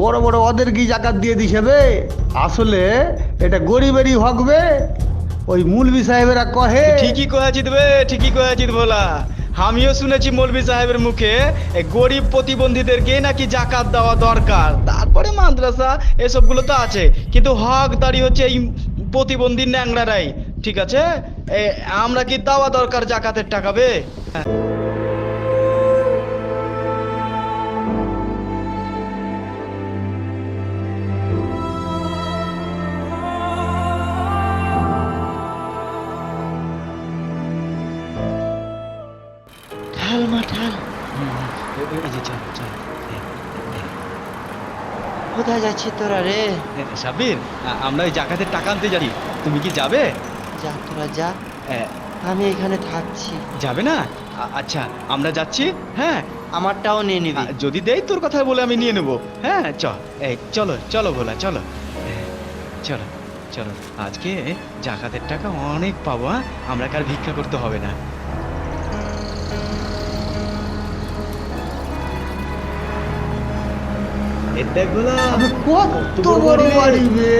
বড় বড় ওদের কি জাকাত দিয়ে দিছে বে? আসলে এটা গরিবেরই হকবে ওই মুলবি সাহেবেরা কহে ঠিকই কয়েছিত বে, ঠিকই কয়েছিত ভোলা। আমিও শুনেছি মৌলভী সাহেবের মুখে গরিব প্রতিবন্ধীদেরকে নাকি জাকাত দেওয়া দরকার। তারপরে মাদ্রাসা, এসবগুলো তো আছে। কিন্তু হক দাঁড়িয়ে হচ্ছে এই প্রতিবন্ধী ন্যাংরারাই। ঠিক আছে? আমরা কি দেওয়া দরকার জাকাতের টাকা বে? কোথায় যাচ্ছি তোরা রে? সাবির আমরা ওই জাকাতের টাকা আনতে যাই তুমি কি যাবে? যা তোরা যা। আমি এখানে থাকছি। যাবে না? আচ্ছা আমরা যাচ্ছি? হ্যাঁ? আমারটাও নিয়ে নিবি। যদি দেয় তোর কথা বলে আমি নিয়ে নেব। হ্যাঁ চ এই চলো চলো ভোলা চলো। চলো চলো। আজকে জাকাতের টাকা অনেক পাবো আমরা কার ভিক্ষা করতে হবে না? এ দেখ ভোলা কত বড় বড় রে।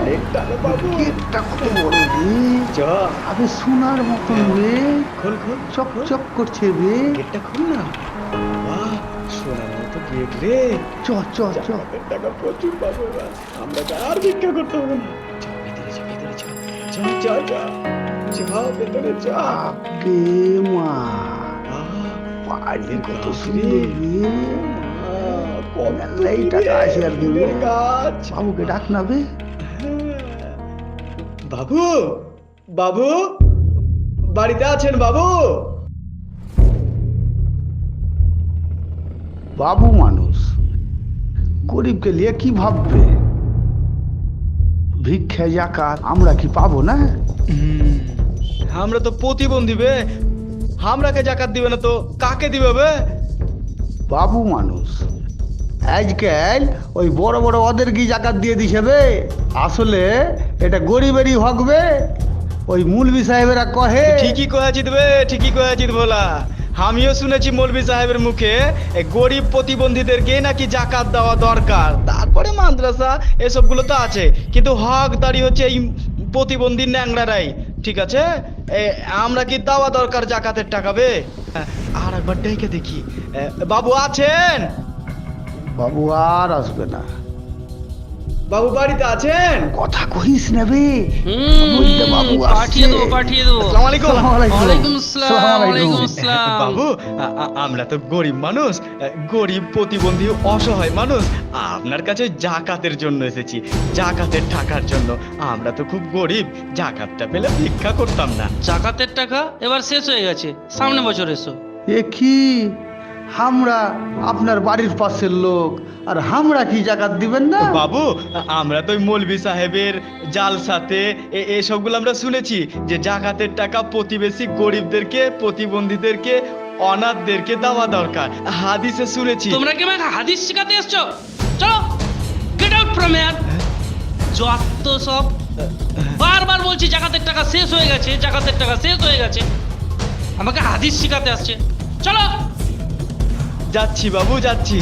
অনেক টাকা পাবো। গেটটা কত বড় বে? চ। আবে সোনার মতন বে? খোল খোল চক চক করছে বে? গেটটা খুল না। বাহ সোনার মতো গেট রে। চ চ চ। টাকা প্রচুর পাবো আমরা আর ভিক্ষা করতে হবে না। চ চ ভেতরে চ চ চ চ চ ভেতরে চ গে মা। বাড়ি কত সুন্দর রে। টাকা আর বাবুকে ডাক না বে। হ্যাঁ। বাবু বাবু বাড়িতে আছেন বাবু? বাবু মানুষ গরিবকে নিয়ে কি ভাববে? ভিক্ষা জাকাত আমরা কি পাবো না? আমরা তো প্রতিবন্ধী বে। আমরাকে জাকাত দিবে না তো? কাকে দিবে বে? বাবু মানুষ আজকাল ওই বড় বড় ওদের কি জাকাত দিয়ে দিছে বে? আসলে এটা গরিবেরই হক বে। ওই মুলবি সাহেবেরা কহে, ঠিকই কয়েছিত বে, ঠিকই কয়েছিত বলা আমিও শুনেছি মৌলভী সাহেবের মুখে গরিব প্রতিবন্ধীদেরকে নাকি জাকাত দেওয়া দরকার। তারপরে মাদ্রাসা, এসবগুলো তো আছে। কিন্তু হক দাঁড়িয়ে হচ্ছে এই প্রতিবন্ধী ন্যাংরারাই। ঠিক আছে? আমরা কি দেওয়া দরকার জাকাতের টাকা বে? আর একবার ডেকে দেখি। বাবু আছেন? বাবু আর আসবে না। বাবু বাড়িতে আছেন? কথা কহিস না বে। বাবু পাঠিয়ে দেবো পাঠিয়ে দেবো। আসসালামু আলাইকুম আসসালামু আলাইকুম। ওয়ালাইকুম আসসালাম। ওয়ালাইকুম আলাইকুম। আসসালাম বাবু আমরা তো গরিব মানুষ। গরিব প্রতিবন্ধী অসহায় মানুষ। আপনার কাছে জাকাতের জন্য এসেছি জাকাতের টাকার জন্য। আমরা তো খুব গরিব জাকাতটা পেলে ভিক্ষা করতাম না। জাকাতের টাকা এবার শেষ হয়ে গেছে। সামনে বছর এসো। এ কি? আমরা আপনার বাড়ির পাশের লোক। আর আমরা কি জাকাত দিবেন না? বাবু আমরা তো ওই মৌলভী সাহেবের জালসাতে এ- এসবগুলো আমরা শুনেছি যে জাকাতের টাকা প্রতিবেশী গরিবদেরকে প্রতিবন্ধীদেরকে অনাথদেরকে দেওয়া দরকার। হাদিসে শুনেছি। তোমরা কি আমাকে হাদিস শেখাতে এসছো? চলো গেট আউট ফ্রম হিয়ার যত সব। বারবার বলছি জাকাতের টাকা শেষ হয়ে গেছে জাকাতের টাকা শেষ হয়ে গেছে। আমাকে হাদিস শেখাতে আসছে। চলো। যাচ্ছি বাবু যাচ্ছি।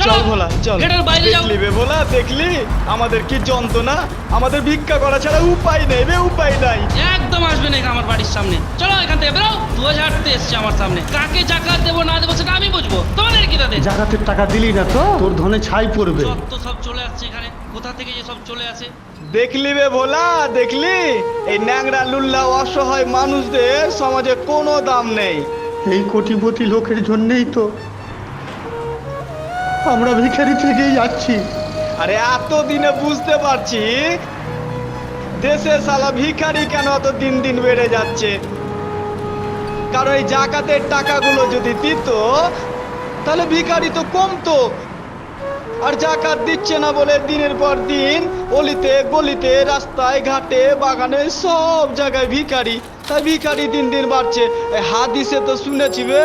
চলো, ভোলা চল। বাইরে যাও। দেখলি বে ভোলা দেখলি? আমাদের কি যন্ত্রণা? আমাদের ভিক্ষা করা ছাড়া উপায় নেই বে উপায় নাই। একদম আসবে না আমার বাড়ির সামনে। চলো এখান থেকে বেরো। দু হাজারতে এসছে আমার সামনে। কাকে জাকাত দেবো না দেবো সেটা আমি বুঝব। তোমাদের কি তাদের? জাকাতের টাকা দিলি না তো? তোর ধনে ছাই পড়বে। যত সব চলে আসছে এখানে কোথা থেকে যে সব চলে আসে? দেখলি বে ভোলা দেখলি? এই ন্যাংরা লুল্লা অসহায় মানুষদের সমাজে কোনো দাম নেই। এই কোটিপতি লোকের জন্যই তো আমরা ভিখারি থেকেই যাচ্ছি। আরে, এতদিনে বুঝতে পারছি। দেশে সালা ভিখারি কেন অত দিন দিন বেড়ে যাচ্ছে? কারণ এই জাকাতের টাকাগুলো যদি দিত, তাহলে ভিখারি তো কমতো। আর জাকাত দিচ্ছে না বলে দিনের পর দিন অলিতে, গলিতে, রাস্তায়, ঘাটে, বাগানে সব জায়গায় ভিখারি। তাই ভিখারি দিন দিন বাড়ছে। এই হাদিসে তো শুনেছি বে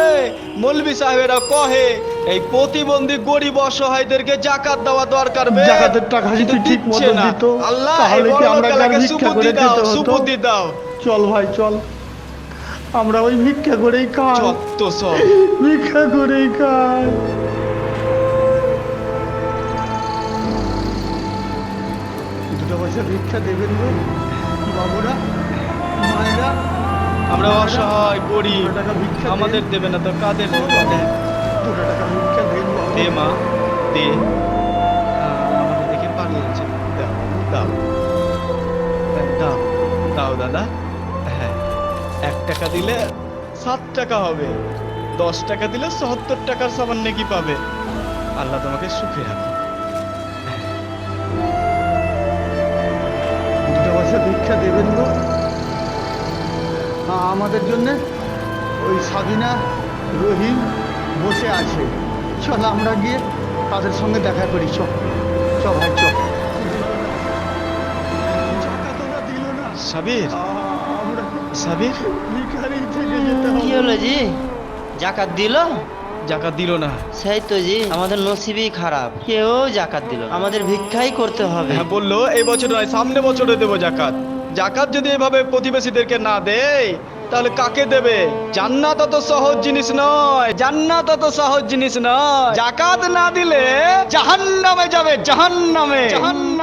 মৌলবি সাহেবেরা কহে এই প্রতিবন্ধী গরিব অসহায়দেরকে জাকাত দেওয়া দরকার বে। জাকাতের টাকা যদি ঠিক মতো দিত, আল্লাহ তাহলে কি আমরা গান ভিক্ষা করে দাও খেতে হতো? সুবুদ্ধি দাও। চল ভাই চল। আমরা ওই ভিক্ষা করেই খাই। যত সব। ভিক্ষা করেই খাই। দুটো পয়সা ভিক্ষা দেবেন বাবুরা মায়েরা। আমরা অসহায় গরিব আমাদের দেবে না তো কাদের দুটো টাকা ভিক্ষা। দে মা দে। আমাদের দেখে পালিয়েছে দাও দাও। হ্যাঁ, দাও দাও দাদা। হ্যাঁ এক টাকা দিলে সাত টাকা হবে। দশ টাকা দিলে সত্তর টাকার সামান নাকি পাবে? আল্লাহ তোমাকে সুখে রাখো দুটো পয়সা ভিক্ষা দেবেন আ- আমাদের জন্য ওই সাবিনা রহিম বসে আছে। চল আমরা গিয়ে তাদের সঙ্গে দেখা করি চ চ ভাই চ সাবির? সাবির? কি হলো জি? জাকাত দিল? জাকাত দিল না। সেই তো জি। আমাদের নসিবই খারাপ। কেউ জাকাত দিল আমাদের ভিক্ষাই করতে হবে। হ্যাঁ বলল এই বছর নয় সামনে বছরে দেবো জাকাত। জাকাত যদি এভাবে প্রতিবেশীদেরকে না দেয়, তাহলে কাকে দেবে? জান্নাত অত সহজ জিনিস নয়। জান্নাত অত সহজ জিনিস নয়। জাকাত না দিলে জাহান্নামে যাবে, জাহান্নামে। জাহান্নামে